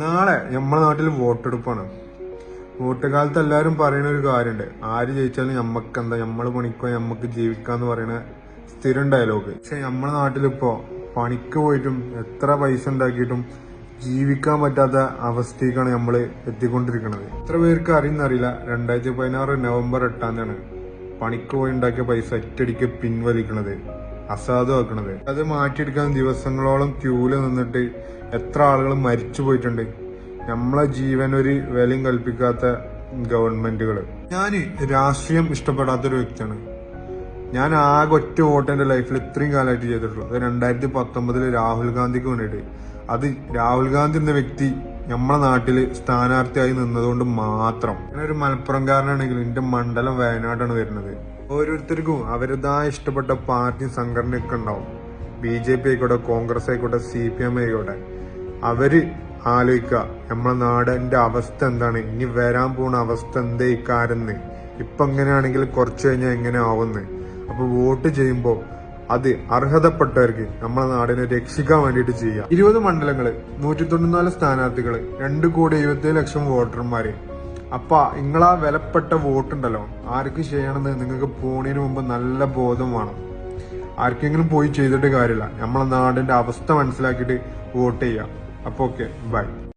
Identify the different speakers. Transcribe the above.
Speaker 1: നാളെ നമ്മുടെ നാട്ടിൽ വോട്ടെടുപ്പാണ്. വോട്ട് കാലത്ത് എല്ലാവരും പറയുന്ന ഒരു കാര്യമുണ്ട് ആര് ജയിച്ചാലും നമ്മക്ക് എന്താ നമ്മൾ പണിക്കോ നമ്മക്ക് ജീവിക്കാന്ന് പറയുന്ന സ്ഥിരം ഡയലോഗ് പക്ഷെ നമ്മുടെ നാട്ടിലിപ്പോ പണിക്ക് പോയിട്ടും എത്ര പൈസ ഉണ്ടാക്കിയിട്ടും ജീവിക്കാൻ പറ്റാത്ത അവസ്ഥയ്ക്കാണ് നമ്മൾ എത്തിക്കൊണ്ടിരിക്കുന്നത് എത്ര പേർക്ക് അറിയുന്നറിയില്ല. രണ്ടായിരത്തി പതിനാറ് നവംബർ എട്ടാം തീയതിയാണ് പണിക്ക് പോയി ഉണ്ടാക്കിയ പൈസ ഒറ്റടിക്ക് പിൻവലിക്കണത്. അസാധുവാക്കണത് അത് മാറ്റിയെടുക്കാൻ ദിവസങ്ങളോളം ക്യൂൽ നിന്നിട്ട് എത്ര ആളുകൾ മരിച്ചു പോയിട്ടുണ്ട്. നമ്മളെ ജീവൻ ഒരു വിലയും കൽപ്പിക്കാത്ത ഗവൺമെന്റുകൾ ഞാൻ രാഷ്ട്രീയം ഇഷ്ടപ്പെടാത്തൊരു വ്യക്തിയാണ്. ഞാൻ ആകെ ഒറ്റ വോട്ട് എന്റെ ലൈഫിൽ ഇത്രയും കാലമായിട്ട് ചെയ്തിട്ടുള്ളൂ. അത് രണ്ടായിരത്തി പത്തൊമ്പതിൽ രാഹുൽ ഗാന്ധിക്ക് വേണ്ടിയിട്ട്. അത് രാഹുൽ ഗാന്ധി എന്ന വ്യക്തി നമ്മളെ നാട്ടിൽ സ്ഥാനാർത്ഥിയായി നിന്നതുകൊണ്ട് മാത്രം. അങ്ങനെ ഒരു മലപ്പുറംകാരനാണെങ്കിൽ എന്റെ മണ്ഡലം വയനാടാണ് വരുന്നത്. ഓരോരുത്തർക്കും അവരുടേതായ ഇഷ്ടപ്പെട്ട പാർട്ടി സംഘടനയൊക്കെ ഉണ്ടാവും. ബി ജെ പി ആയിക്കോട്ടെ കോൺഗ്രസ് ആയിക്കോട്ടെ സി പി എം ആയിക്കോട്ടെ. അവർ ആലോചിക്കുക നമ്മളെ നാടിന്റെ അവസ്ഥ എന്താണ്? ഇനി വരാൻ പോണ അവസ്ഥ എന്തേ ഇക്കാരെന്ന് ഇപ്പൊ എങ്ങനെയാണെങ്കിൽ കുറച്ച് കഴിഞ്ഞാൽ എങ്ങനെ ആവുന്നു? അപ്പൊ വോട്ട് ചെയ്യുമ്പോ അത് അർഹതപ്പെട്ടവർക്ക് നമ്മളെ നാടിനെ രക്ഷിക്കാൻ വേണ്ടിയിട്ട് ചെയ്യാം ഇരുപത് മണ്ഡലങ്ങൾ നൂറ്റി തൊണ്ണൂറ്റിനാല് സ്ഥാനാർത്ഥികൾ രണ്ട് കോടി എഴുപത്തി ലക്ഷം വോട്ടർമാര്. അപ്പ നിങ്ങളാ വിലപ്പെട്ട വോട്ടുണ്ടല്ലോ ആർക്ക് ചെയ്യണമെന്ന് നിങ്ങൾക്ക് പോണതിന് മുമ്പ് നല്ല ബോധം വേണം. ആർക്കെങ്കിലും പോയി ചെയ്തിട്ട് കാര്യമില്ല. നമ്മളെ നാടിന്റെ അവസ്ഥ മനസ്സിലാക്കിയിട്ട് വോട്ട് ചെയ്യാം അപ്പൊ ഓക്കെ ബൈ.